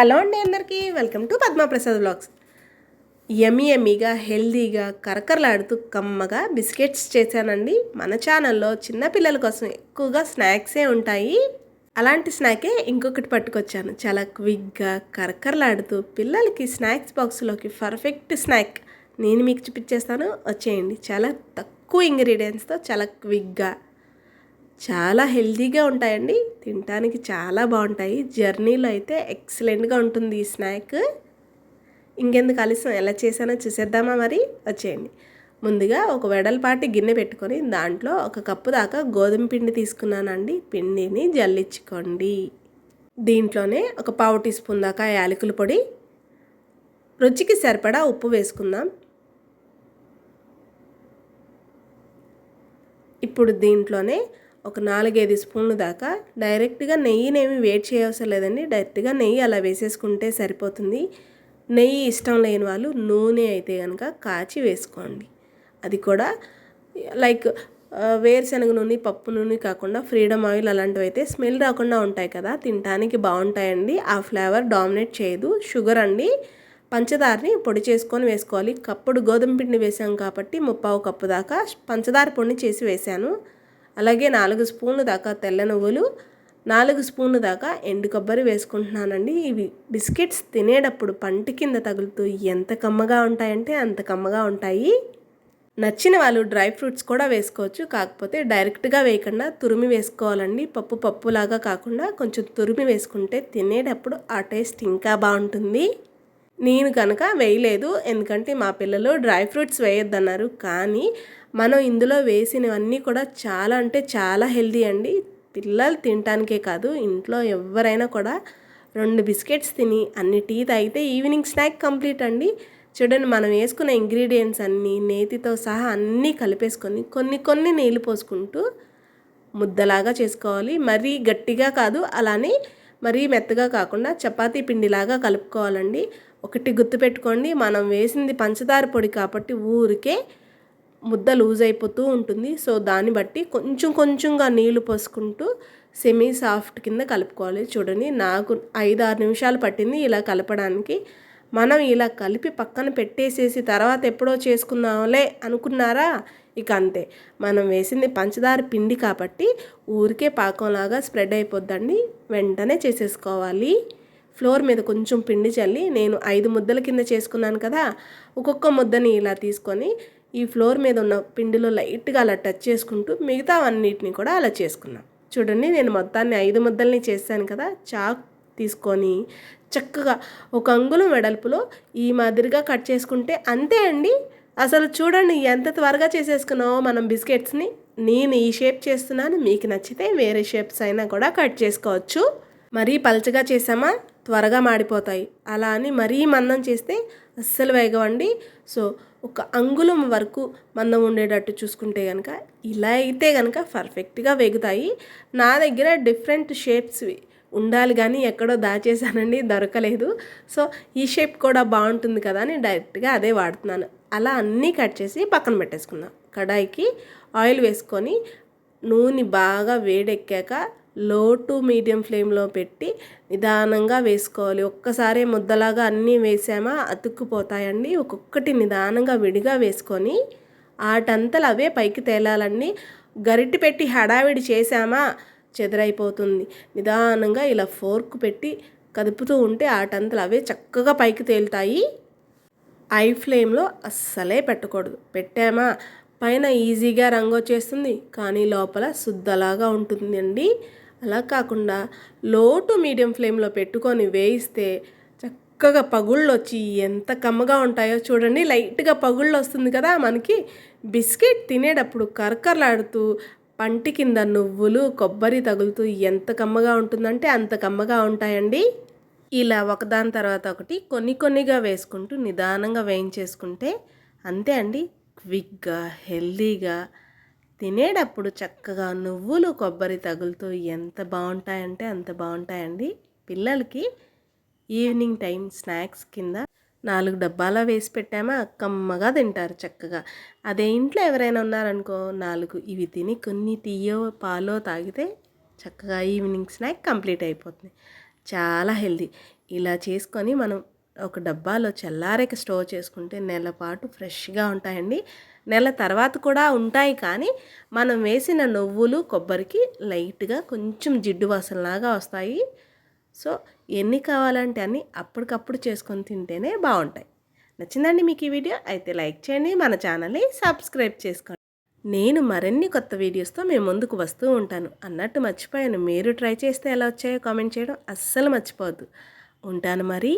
Hello అండి అందరికీ welcome to Padmaprasad blogs yummy యమ్మీగా హెల్దీగా కరకరలాడుతూ కమ్మగా బిస్కెట్స్ చేశానండి. మన ఛానల్లో చిన్నపిల్లల కోసం ఎక్కువగా స్నాక్సే ఉంటాయి. అలాంటి స్నాకే ఇంకొకటి పట్టుకొచ్చాను. చాలా క్విక్గా కరకరలాడుతూ పిల్లలకి స్నాక్స్ బాక్స్లోకి పర్ఫెక్ట్ స్నాక్ నేను మీకు చూపించేస్తాను. వచ్చేయండి. చాలా తక్కువ ఇంగ్రీడియంట్స్తో చాలా క్విక్గా చాలా హెల్తీగా ఉంటాయండి. తినడానికి చాలా బాగుంటాయి. జర్నీలో అయితే ఎక్సలెంట్గా ఉంటుంది ఈ స్నాక్. ఇంకెందుకు ఆలస్యం? ఎలా చేశానో చూసేద్దామా మరి? వచ్చేయండి. ముందుగా ఒక వెడల్పాటి గిన్నె పెట్టుకొని దాంట్లో ఒక కప్పు దాకా గోధుమ పిండి తీసుకున్నానండి. పిండిని జల్లించుకోండి. దీంట్లోనే ఒక పావు టీ స్పూన్ దాకా యాలకుల పొడి. రుచికి సరిపడా ఉప్పు వేసుకుందాం. ఇప్పుడు దీంట్లోనే ఒక నాలుగైదు స్పూన్లు దాకా డైరెక్ట్గా నెయ్యినేమి వేడి చేయవసరం లేదండి. డైరెక్ట్గా నెయ్యి అలా వేసేసుకుంటే సరిపోతుంది. నెయ్యి ఇష్టం లేని వాళ్ళు నూనె అయితే కనుక కాచి వేసుకోండి. అది కూడా లైక్ వేరుశనగ నూనె పప్పు నూనె కాకుండా ఫ్రీడమ్ ఆయిల్ అలాంటివి అయితే స్మెల్ రాకుండా ఉంటాయి కదా తినడానికి బాగుంటాయండి. ఆ ఫ్లేవర్ డామినేట్ చేయదు. షుగర్ అండి. పంచదారని పొడి చేసుకొని వేసుకోవాలి. కప్పుడు గోధుమ పిండి వేసాం కాబట్టి ముప్పావు కప్పు దాకా పంచదార పొడిని చేసి వేసాను. అలాగే నాలుగు స్పూన్లు దాకా తెల్ల నువ్వులు నాలుగు స్పూన్లు దాకా ఎండు కొబ్బరి వేసుకుంటున్నానండి. ఇవి బిస్కెట్స్ తినేటప్పుడు పంటి కింద తగులుతూ ఎంత కమ్మగా ఉంటాయంటే అంత కమ్మగా ఉంటాయి. నచ్చిన వాళ్ళు డ్రై ఫ్రూట్స్ కూడా వేసుకోవచ్చు. కాకపోతే డైరెక్ట్గా వేయకుండా తురిమి వేసుకోవాలండి. పప్పు పప్పులాగా కాకుండా కొంచెం తురిమి వేసుకుంటే తినేటప్పుడు ఆ టేస్ట్ ఇంకా బాగుంటుంది. నేను కనుక వేయలేదు. ఎందుకంటే మా పిల్లలు డ్రై ఫ్రూట్స్ వేయొద్దన్నారు. కానీ మనం ఇందులో వేసినవన్నీ కూడా చాలా అంటే చాలా హెల్దీ అండి. పిల్లలు తినటానికే కాదు ఇంట్లో ఎవరైనా కూడా రెండు బిస్కెట్స్ తిని అన్ని టీ తాగితే ఈవినింగ్ స్నాక్ కంప్లీట్ అండి. చూడండి మనం వేసుకున్న ఇంగ్రీడియంట్స్ అన్నీ నేతితో సహా అన్నీ కలిపేసుకొని కొన్ని కొన్ని నీళ్ళు పోసుకుంటూ ముద్దలాగా చేసుకోవాలి. మరీ గట్టిగా కాదు అలానే మరీ మెత్తగా కాకుండా చపాతీ పిండిలాగా కలుపుకోవాలండి. ఒకటి గుర్తుపెట్టుకోండి మనం వేసింది పంచదార పొడి కాబట్టి ఊరికే ముద్ద లూజ్ అయిపోతూ ఉంటుంది. సో దాన్ని బట్టి కొంచెం కొంచెంగా నీళ్ళు పోసుకుంటూ సెమీ సాఫ్ట్ కింద కలుపుకోవాలి. చూడండి నాకు ఐదు ఆరు నిమిషాలు పట్టింది ఇలా కలపడానికి. మనం ఇలా కలిపి పక్కన పెట్టేసేసి తర్వాత ఎప్పుడో చేసుకుందాంలే అనుకున్నారా? ఇక అంతే. మనం వేసింది పంచదార పిండి కాబట్టి ఊరికే పాకంలాగా స్ప్రెడ్ అయిపోద్దండి. వెంటనే చేసేసుకోవాలి. ఫ్లోర్ మీద కొంచెం పిండి చల్లి నేను ఐదు ముద్దల కింద చేసుకున్నాను కదా ఒక్కొక్క ముద్దని ఇలా తీసుకొని ఈ ఫ్లోర్ మీద ఉన్న పిండిలో లైట్గా అలా టచ్ చేసుకుంటూ మిగతా అన్నిటిని కూడా అలా చేసుకున్నాం. చూడండి నేను మొత్తాన్ని ఐదు ముద్దల్ని చేశాను కదా చాక్ తీసుకొని చక్కగా ఒక అంగుళం వెడల్పులో ఈ మాదిరిగా కట్ చేసుకుంటే అంతే అండి. అసలు చూడండి ఎంత త్వరగా చేసేసుకున్నామో మనం బిస్కెట్స్ని. నేను ఈ షేప్ చేస్తున్నాను మీకు నచ్చితే వేరే షేప్స్ అయినా కూడా కట్ చేసుకోవచ్చు. మరీ పలచగా చేసామా త్వరగా మాడిపోతాయి. అలా అని మరీ మందం చేస్తే అస్సలు వేగవండి సో ఒక అంగుళం వరకు మందం ఉండేటట్టు చూసుకుంటే కనుక ఇలా అయితే కనుక పర్ఫెక్ట్గా వేగుతాయి. నా దగ్గర డిఫరెంట్ షేప్స్ ఉండాలి కానీ ఎక్కడో దాచేసానండి దొరకలేదు. సో ఈ షేప్ కూడా బాగుంటుంది కదా అని డైరెక్ట్గా అదే వాడుతున్నాను. అలా అన్నీ కట్ చేసి పక్కన పెట్టేసుకుందాం. కడాయికి ఆయిల్ వేసుకొని నూనె బాగా వేడెక్కాక లో టు మీడియం ఫ్లేమ్లో పెట్టి నిదానంగా వేసుకోవాలి. ఒక్కసారి ముద్దలాగా అన్నీ వేసామా అతుక్కుపోతాయండి. ఒక్కొక్కటి నిదానంగా విడిగా వేసుకొని ఆటంతలు అవే పైకి తేలాలండి. గరిటి పెట్టి హడావిడి చేసామా చెదరైపోతుంది. నిదానంగా ఇలా ఫోర్క్ పెట్టి కదుపుతూ ఉంటే ఆటంతలు అవే చక్కగా పైకి తేలుతాయి. ఐ ఫ్లేమ్లో అస్సలే పెట్టకూడదు. పెట్టామా? పైన ఈజీగా రంగు వచ్చేస్తుంది కానీ లోపల శుద్ధలాగా ఉంటుందండి. అలా కాకుండా లో టు మీడియం ఫ్లేమ్లో పెట్టుకొని వేయిస్తే చక్కగా పగుళ్ళు వచ్చి ఎంత కమ్మగా ఉంటాయో చూడండి. లైట్గా పగుళ్ళు వస్తుంది కదా మనకి. బిస్కెట్ తినేటప్పుడు కరకరలాడుతూ పంటి కింద నువ్వులు కొబ్బరి తగులుతూ ఎంత కమ్మగా ఉంటుందంటే అంత కమ్మగా ఉంటాయండి. ఇలా ఒకదాని తర్వాత ఒకటి కొన్ని కొన్నిగా వేసుకుంటూ నిదానంగా వేయించేసుకుంటే అంతే అండి. క్విక్గా హెల్దీగా తినేటప్పుడు చక్కగా నువ్వులు కొబ్బరి తగులుతూ ఎంత బాగుంటాయంటే అంత బాగుంటాయండి. పిల్లలకి ఈవినింగ్ టైం స్నాక్స్ కింద నాలుగు డబ్బాలో వేసి పెట్టామా కమ్మగా తింటారు చక్కగా. అదే ఇంట్లో ఎవరైనా ఉన్నారనుకో నాలుగు ఇవి తిని కొన్ని టీయో పాలో తాగితే చక్కగా ఈవినింగ్ స్నాక్ కంప్లీట్ అయిపోతుంది. చాలా హెల్దీ ఇలా చేసుకొని మనం ఒక డబ్బాలో చల్లారేక స్టోర్ చేసుకుంటే నెల పాటు ఫ్రెష్గా ఉంటాయండి. నెల తర్వాత కూడా ఉంటాయి కానీ మనం వేసిన నువ్వులు కొబ్బరికి లైట్గా కొంచెం జిడ్డు వాసనలాగా వస్తాయి. సో ఎన్ని కావాలంటే అన్ని అప్పటికప్పుడు చేసుకొని తింటేనే బాగుంటాయి. నచ్చిందండి మీకు ఈ వీడియో? అయితే లైక్ చేయండి మన ఛానల్ని సబ్స్క్రైబ్ చేసుకోండి. నేను మరిన్ని కొత్త వీడియోస్తో మేము ముందుకు వస్తూ ఉంటాను. అన్నట్టు మర్చిపోయాను. మీరు ట్రై చేస్తే ఎలా వచ్చాయో కామెంట్ చేయడం అస్సలు మర్చిపోవద్దు. ఉంటాను మరి.